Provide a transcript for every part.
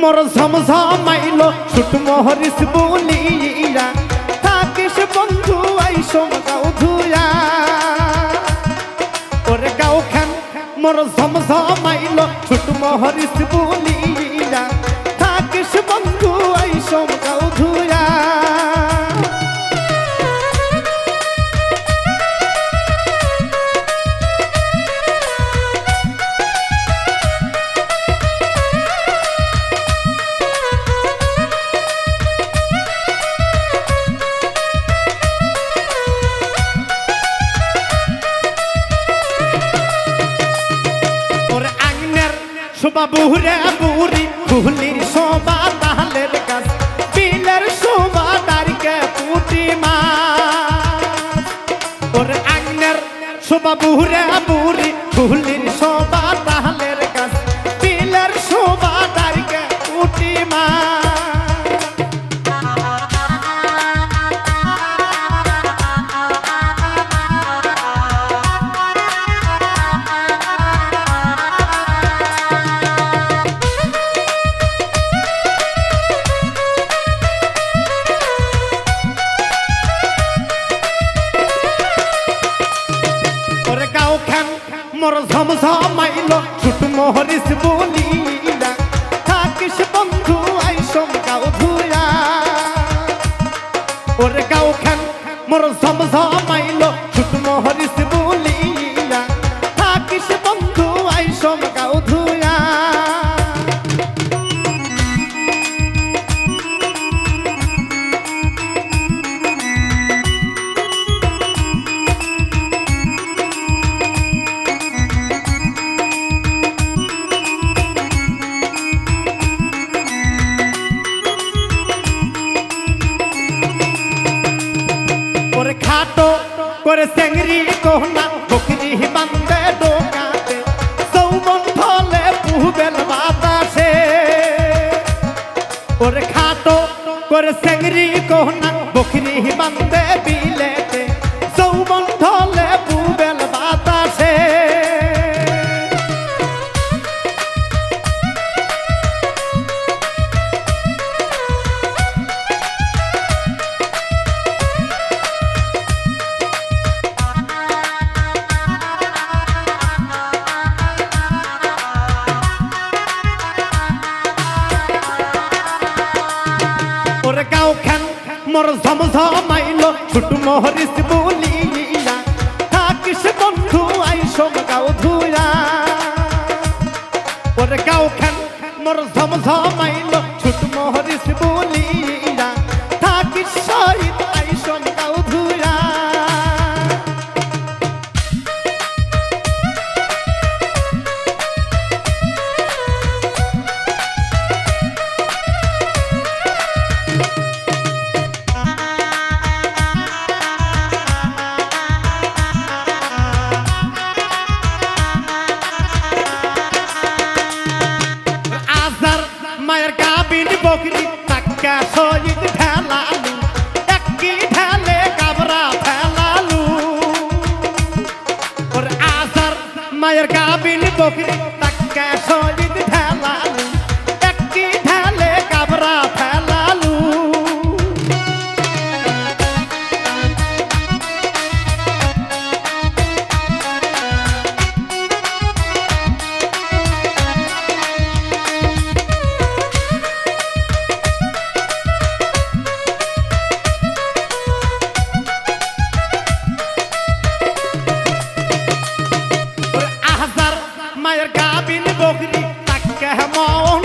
মোর ঝমঝমাইলো ছুট মোহরিস বলিয়া থাকিস বন্ধু আইস গাও ধুয়া ওরে গাও খান মোর ঝমঝমাইলো ছুট মোহরিস বলিয়া থাকিস বন্ধু আইসম শোভা বুহরে বুড়ি, বুহলির শোভা তাহলের কাজ বিলের শোভা দাঁড়িকে পুটি মা ওর বুহরে বুড়ি খান মোর ঝমঝমাইলো ছুট মোহরিস বলিলা থাকিস বন্ধু আইসম গাও ধুয়া ওরে গাও খান মোর ঝমঝমাইলো ছুট মোহরিস খাটো করে সেংরি কোহনা বকরি বান্দে ডোকাতে সৌমন ফলে পুহবেল বাতাসে ওরে খাটো করে সেংরি কোহনা বকরি বান্দে মোর ঝমঝমাইলো ছুট মোহরিস বলিয়া গাবিন বকরি তাকে মন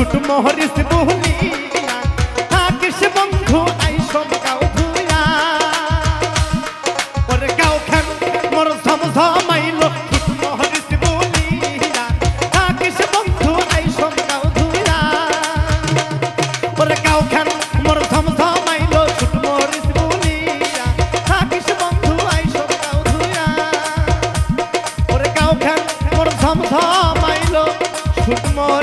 ছুট মোহরিস বুহলিয়া থাকিস বন্ধু আইসব গাও ধুয়া ওরে গাও খান, মোর ঝমঝমাইল ছুট মোহরিস বুহলিয়া থাকিস বন্ধু আইসব গাও ধুয়া ওরে গাও খান, মোর ঝমঝমাইল ছুট মোহরিস বুহলিয়া থাকিস বন্ধু আইসব গাও ধুয়া ওরে গাও খান, মোর ঝমঝমাইলো ছুট মরিস